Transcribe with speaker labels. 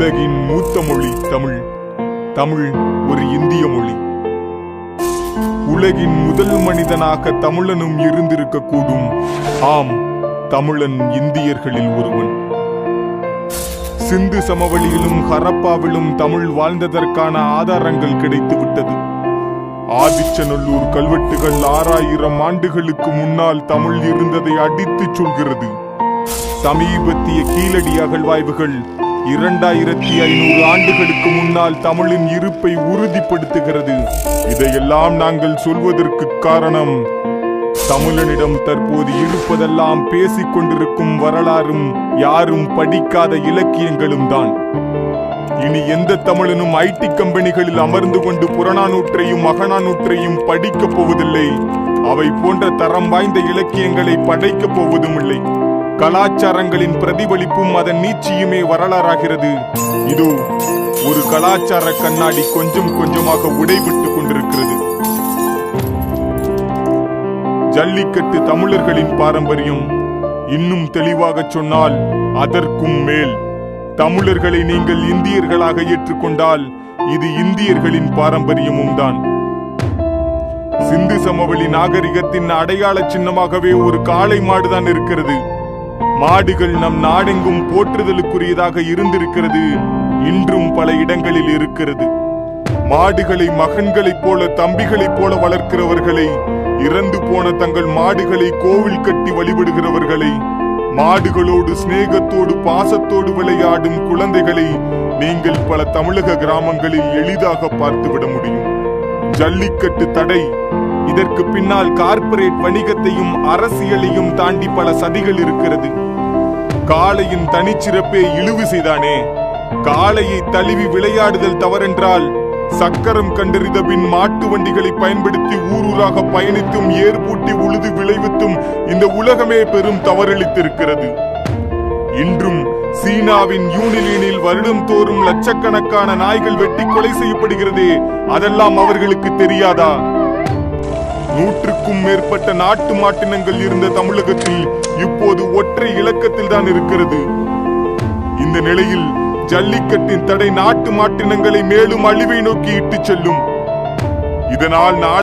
Speaker 1: உலகின் மூத்த மொழி தமிழ். தமிழ் ஒரு இந்திய மொழி. உலகின் முதல் மனிதனாக தமிழனும் இருந்திருக்க கூடும் ஆம் தமிழன் இந்தியர்களில் ஒருவன். சிந்து சமவெளியிலும் ஹரப்பாவிலும் தமிழ் வாழ்ந்ததற்கான ஆதாரங்கள் கிடைத்துவிட்டது. ஆதிச்சநல்லூர் கல்வெட்டுகள் ஆறாயிரம் ஆண்டுகளுக்கு முன்னால் தமிழ் இருந்ததை அடித்துச் சொல்கிறது. சமீபத்திய கீழடி அகழ்வாய்வுகள் இரண்டாயிரத்தி ஐநூறு ஆண்டுகளுக்கு முன்னால் தமிழின் இருப்பை உறுதிப்படுத்துகிறது. இதையெல்லாம் நாங்கள் சொல்வதற்கு காரணம் தமிழனிடம் தற்போது இருப்பதெல்லாம் பேசிக் கொண்டிருக்கும் வரலாறும் யாரும் படிக்காத இலக்கியங்களும் தான். இனி எந்த தமிழனும் ஐடி கம்பெனிகளில் அமர்ந்து கொண்டு புறநானூற்றையும் மகனானூற்றையும் படிக்கப் போவதில்லை. அவை போன்ற தரம் வாய்ந்த இலக்கியங்களை படைக்கப் போவதும் இல்லை கலாச்சாரங்களின் பிரதிபலிப்பும் அதன் நீட்சியுமே வரலாறாகிறது. இதோ ஒரு கலாச்சார கண்ணாடி கொஞ்சம் கொஞ்சமாக உடைபட்டுக் கொண்டிருக்கிறது. ஜல்லிக்கட்டு தமிழர்களின் பாரம்பரியம். இன்னும் தெளிவாகச் சொன்னால் அதற்கும் மேல். தமிழர்களை நீங்கள் இந்தியர்களாக ஏற்றுக்கொண்டால் இது இந்தியர்களின் பாரம்பரியமும் தான். சிந்து சமவெளி நாகரிகத்தின் அடையாள சின்னமாகவே ஒரு காளை மாடுதான் இருக்கிறது. மாடுகள் நம் நாடெங்கும் போற்றுதலுக்குரியதாக இருந்திருக்கிறது இன்றும் பல இடங்களில் இருக்கிறது. மாடுகளை மகன்களைப் போல தம்பிகளைப் போல வளர்க்கிறவர்களை இறந்து போன தங்கள் மாடுகளை கோவில் கட்டி வழிபடுகிறவர்களை மாடுகளோடு சிநேகத்தோடு பாசத்தோடு விளையாடும் குழந்தைகளை நீங்கள் பல தமிழக கிராமங்களில் எளிதாக பார்த்துவிட முடியும். ஜல்லிக்கட்டு தடை. இதற்கு பின்னால் கார்ப்பரேட் வணிகத்தையும் அரசியலையும் தாண்டி பல சதிகள் இருக்கிறது. காளையின் தனிச்சிறப்பே இழிவு செய்தானே? காளையை தழுவி விளையாடுதல் தவறென்றால் சக்கரம் கண்டறிந்த பின் மாட்டு வண்டிகளை பயன்படுத்தி ஊரூராக பயணித்தும் ஏர்பூட்டி உழுது விளைவித்தும் இந்த உலகமே பெரும் தவறளித்திருக்கிறது. இன்றும் சீனாவின் யூனிலீனில் வருடம் தோறும் லட்சக்கணக்கான நாய்கள் வெட்டி கொலை செய்யப்படுகிறதே அதெல்லாம் அவர்களுக்கு தெரியாதா? நூற்றுக்கும் மேற்பட்ட நாட்டு மாட்டினங்கள் இருந்த தமிழகத்தில் ஒற்றை தான் இருக்கிறது. இந்த நிலையில் ஜல்லிக்கட்டின் தடை நாட்டு மாட்டினங்களை மேலும் அழிவை நோக்கி இட்டுச் செல்லும். இதனால் நாடு